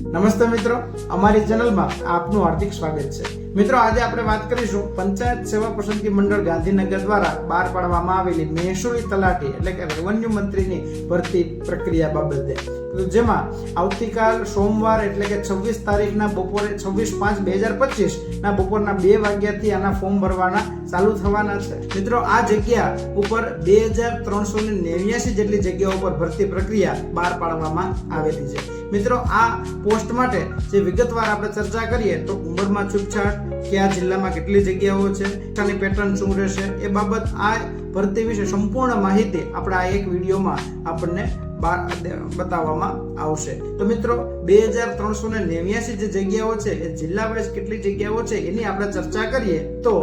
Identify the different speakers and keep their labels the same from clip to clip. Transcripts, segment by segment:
Speaker 1: નમસ્તે મિત્રો, અમારી ચેનલમાં આપનું હાર્દિક સ્વાગત છે. મિત્રો, આજે આપણે વાત કરીશું પંચાયત સેવા પસંદગી મંડળ ગાંધીનગર દ્વારા બહાર પાડવામાં આવેલી મહેસૂલી તલાટી એટલે કે રેવન્યુ મંત્રીની ભરતી પ્રક્રિયા બાબતે. જેમાં આવતીકાલ સોમવાર એટલે કે છવ્વીસ તારીખના બપોરે છવ્વીસ પાંચ બે હજાર પચીસના બપોરના બે વાગ્યાથી આના ફોર્મ ભરવાના ચાલુ થવાના છે. મિત્રો, આ જગ્યા ઉપર બે હજાર ત્રણસો ને નેવ્યાસી જેટલી જગ્યાઓ પર ભરતી પ્રક્રિયા બહાર પાડવામાં આવેલી છે. મિત્રો, આ પોસ્ટ માટે જે વિગતવાર આપણે ચર્ચા કરીએ તો ઉંમરમાં છૂટછાટ, કયા જિલ્લામાં કેટલી જગ્યાઓ છે કાની પેટર્ન શું રહેશે, એ બાબત આ ભરતી વિશે સંપૂર્ણ માહિતી આપણે આ એક વિડીયોમાં આપણને બતાવવામાં આવશે. તો મિત્રો, બે હજાર ત્રણસો ને નેવ્યાસી જે જગ્યાઓ છે, એ જિલ્લા વાઇઝ કેટલી જગ્યાઓ છે, એની આપણે ચર્ચા કરીએ તો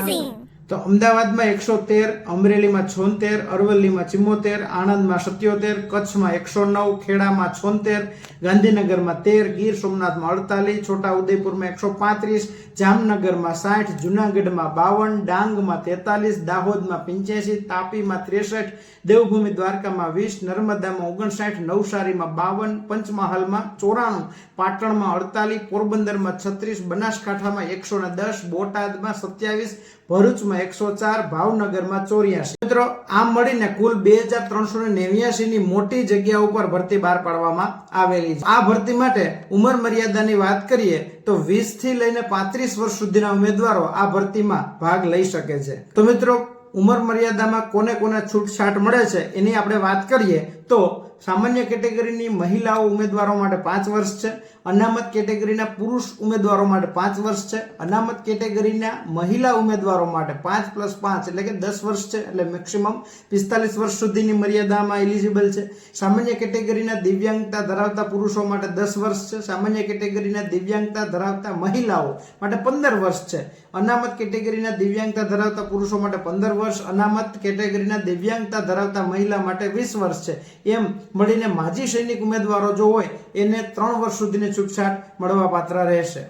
Speaker 2: Amazing!
Speaker 1: તો અમદાવાદમાં એકસો તેર, અમરેલીમાં છોતેર, અરવલ્લીમાં ચિમ્મોતેર, આણંદમાં સત્યોતેર, કચ્છમાં એકસો નવ, ખેડામાં છોતેર, ગાંધીનગરમાં તેર, ગીર સોમનાથમાં અડતાલીસ છોટા ઉદયપુરમાં એકસો પાંત્રીસ, જામનગરમાં સાઠ, જુનાગઢમાં બાવન, ડાંગમાં તેતાલીસ, દાહોદમાં પંચ્યાસી, તાપીમાં ત્રેસઠ, દેવભૂમિ દ્વારકામાં વીસ, નર્મદામાં ઓગણસાઠ, નવસારીમાં બાવન, પંચમહાલમાં ચોરાણું, પાટણમાં અડતાલીસ, પોરબંદરમાં છત્રીસ, બનાસકાંઠામાં એકસો દસ, બોટાદમાં સત્યાવીસ ભરૂચમાં એકસો ચાર, ભાવનગરમાં ચોર્યાસી. મિત્રો, આમ મળીને કુલ બે હજાર ત્રણસો ને નેવ્યાસી ની મોટી જગ્યા ઉપર ભરતી બહાર પાડવામાં આવેલી છે. આ ભરતી માટે ઉંમર મર્યાદાની વાત કરીએ તો વીસથી લઈને પાંત્રીસ વર્ષ સુધીના ઉમેદવારો આ ભરતીમાં ભાગ લઈ શકે છે. તો મિત્રો, ઉંમર મર્યાદામાં કોને કોને છૂટછાટ મળે છે એની આપણે વાત કરીએ તો સામાન્ય કેટેગરીની મહિલાઓ ઉમેદવારો માટે પાંચ વર્ષ છે, અનામત કેટેગરીના પુરુષ ઉમેદવારો માટે પાંચ વર્ષ છે, અનામત કેટેગરીના મહિલા ઉમેદવારો માટે પાંચ પ્લસ પાંચ એટલે કે દસ વર્ષ છે, એટલે મેક્સિમમ પિસ્તાલીસ વર્ષ સુધીની મર્યાદામાં એલિજિબલ છે. સામાન્ય કેટેગરીના દિવ્યાંગતા ધરાવતા પુરુષો માટે દસ વર્ષ છે, સામાન્ય કેટેગરીના દિવ્યાંગતા ધરાવતા મહિલાઓ માટે પંદર વર્ષ છે. અનામત કેટેગરીના દિવ્યાંગતા ધરાવતા પુરુષો માટે પંદર વર્ષ, અનામત કેટેગરીના દિવ્યાંગતા ધરાવતા મહિલા માટે વીસ વર્ષ છે. એમ મળીને માજી સૈનિક ઉમેદવારો જો હોય, એને ત્રણ વર્ષ સુધીની છૂટછાટ મળવા પાત્ર રહેશે.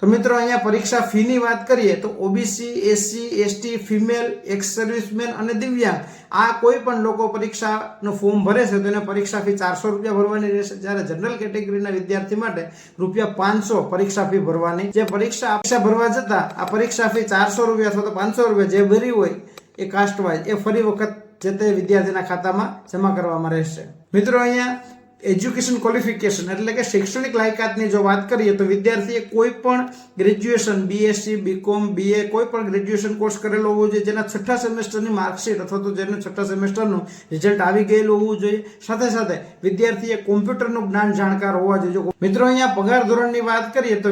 Speaker 1: તો મિત્રો, અહીંયા પરીક્ષા ફીની વાત કરીએ તો OBC SC ST female ex serviceman અને દિવ્યાંગ, આ કોઈ પણ લોકો પરીક્ષાનું ફોર્મ ભરે છે તો એને પરીક્ષા ફી ચારસો રૂપિયા ભરવાની રહેશે. જ્યારે જનરલ કેટેગરીના વિદ્યાર્થી માટે રૂપિયા પાંચસો પરીક્ષા ફી ભરવાની. જે પરીક્ષા પરીક્ષા ભરવા જતા, આ પરીક્ષા ફી ચારસો રૂપિયા અથવા તો પાંચસો રૂપિયા જે ભરી હોય એ કાસ્ટ એ ફરી વખત જે તે વિદ્યાર્થીના ખાતામાં જમા કરવામાં રહેશે. મિત્રો અહીંયા એજ્યુકેશન ક્વોલિફિકેશન એટલે કે શૈક્ષણિક લાયકાતની જો વાત કરીએ તો વિદ્યાર્થીએ કોઈ પણ ગ્રેજ્યુએશન બીએસસી બીકોમ બીએ કોઈ પણ ગ્રેજ્યુએશન કોર્સ કરેલો હોવો જોઈએ, જેના છઠ્ઠા સેમેસ્ટરની માર્કશીટ અથવા તો જેને છઠ્ઠા સેમેસ્ટરનું રિઝલ્ટ આવી ગયેલું હોવું જોઈએ. સાથે સાથે વિદ્યાર્થીએ કોમ્પ્યુટરનું જ્ઞાન જાણકાર હોવા જોઈએ. મિત્રો, અહીંયા પગાર ધોરણની વાત કરીએ તો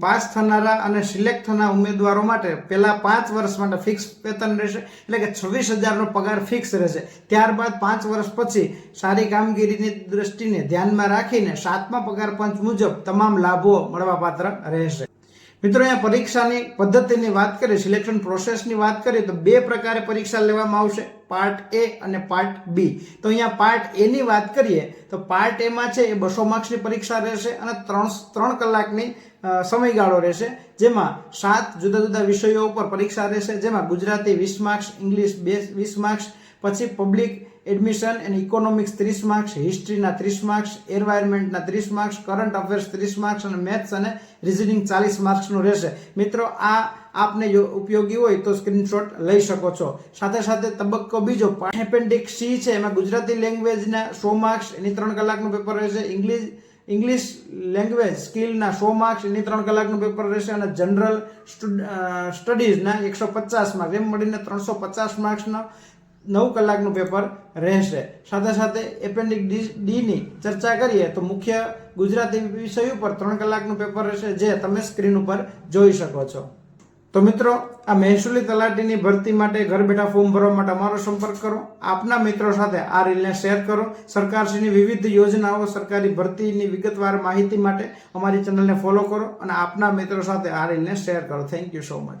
Speaker 1: પાસ થનારા અને સિલેક્ટ થનાર ઉમેદવારો માટે પહેલાં પાંચ વર્ષ માટે ફિક્સ વેતન રહેશે, એટલે કે છવ્વીસ હજારનો પગાર ફિક્સ રહેશે. ત્યારબાદ પાંચ વર્ષ પછી સારી કામગીરીની દ્રષ્ટિને ધ્યાનમાં રાખીને સાતમા પગાર પંચ મુજબ તમામ લાભો મળવાપાત્ર રહેશે. મિત્રો, અહીંયા પરીક્ષાની પદ્ધતિની વાત કરીએ સિલેક્શન પ્રોસેસની વાત કરીએ, તો બે પ્રકારે પરીક્ષા લેવામાં આવશે પાર્ટ એ અને પાર્ટ બી તો અહીંયા પાર્ટ એની વાત કરીએ, તો પાર્ટ એમાં છે એ બસો માર્ક્સની પરીક્ષા રહેશે અને ત્રણ ત્રણ કલાકની સમયગાળો રહેશે, જેમાં સાત જુદા જુદા વિષયો ઉપર પરીક્ષા રહેશે, જેમાં ગુજરાતી વીસ માર્ક્સ, ઇંગ્લિશ બે, વીસ માર્ક્સ પછી પબ્લિક એડમિશન એન્ડ ઇકોનોમિક્સ ત્રીસ માર્ક્સ હિસ્ટ્રીના ત્રીસ માર્ક્સ એન્વાયરમેન્ટના ત્રીસ માર્ક્સ કરંટ અફેર્સ ત્રીસ માર્ક્સ અને મેથ્સ અને રિઝનિંગ ચાલીસ માર્ક્સનું રહેશે. મિત્રો, આ આપને જો ઉપયોગી હોય તો સ્ક્રીનશોટ લઈ શકો છો. સાથે સાથે તબક્કો બીજો એપેન્ડિક સી છે, એમાં ગુજરાતી લેંગ્વેજના સો માર્ક્સ એની ત્રણ કલાકનું પેપર રહેશે. ઇંગ્લિશ ઇંગ્લિશ લેંગ્વેજ સ્કિલના સો માર્ક્સ એની ત્રણ કલાકનું પેપર રહેશે. અને જનરલ સ્ટડીઝના એકસો પચાસ માર્ક્સ એમ મળીને ત્રણસો પચાસ માર્ક્સનો નવ કલાકનું પેપર રહેશે. સાથે સાથે એપેન્ડિક ડીની ચર્ચા કરીએ તો મુખ્ય ગુજરાતી વિષય ઉપર ત્રણ કલાકનું પેપર રહેશે જે તમે સ્ક્રીન ઉપર જોઈ શકો છો. તો મિત્રો, આ મહેસૂલી તલાટીની ભરતી માટે ઘર બેઠા ફોર્મ ભરવા માટે અમારો સંપર્ક કરો. આપના મિત્રો સાથે આ રીલને શેર કરો. સરકારશ્રીની વિવિધ યોજનાઓ સરકારી ભરતીની વિગતવાર માહિતી માટે અમારી ચેનલને ફોલો કરો અને આપના મિત્રો સાથે આ રીલને શેર કરો. Thank you so much.